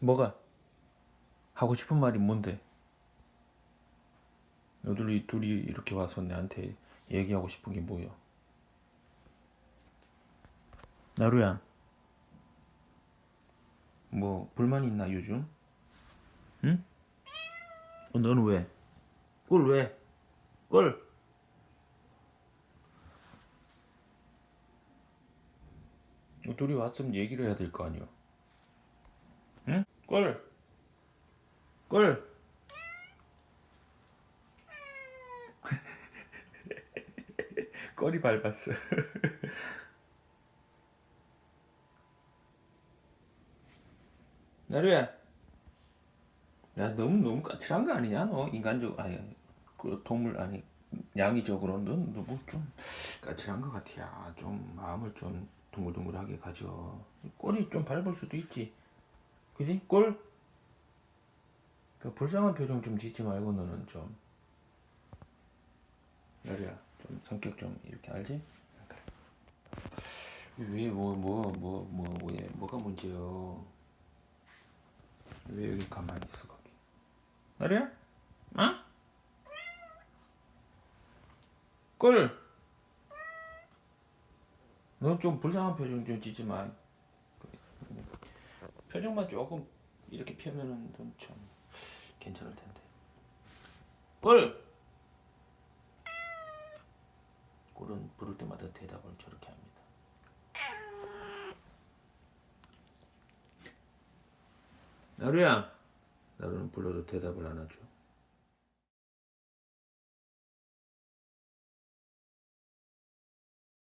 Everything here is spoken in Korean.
뭐가? 하고 싶은 말이 뭔데? 너들이 둘이 이렇게 와서 나한테 얘기하고 싶은 게 뭐야? 나루야, 뭐 불만 있나 요즘? 응? 어, 너는 왜? 꿀 왜? 꿀? 어, 둘이 왔으면 얘기를 해야 될 거 아니야? 응? 꿀? 꿀? 꼬리 밟았어. 나루야, 야 너무 너무 까칠한 거 아니냐 너 인간적 아니 그 동물 아니 양이적으로 넌 너무 좀 까칠한 것 같아. 좀 마음을 좀 둥글둥글하게 가져. 꼬리 좀 밟을 수도 있지. 그지? 꼴? 그 불쌍한 표정 좀 짓지 말고 너는 좀. 나루야, 좀 성격 좀 이렇게 알지? 그래. 왜뭐 뭐 뭐 뭐 왜 뭐가 문제요? 왜 여기 가만히 있어 거기? 나루야? 어? 꿀! 너 좀 불쌍한 표정 좀 짓지 마. 표정만 조금 이렇게 펴면은 좀참 괜찮을 텐데. 꿀! 꿀은 부를 때마다 대답을 저렇게 합니다. 나루야, 나루는 불러도 대답을 안 하죠.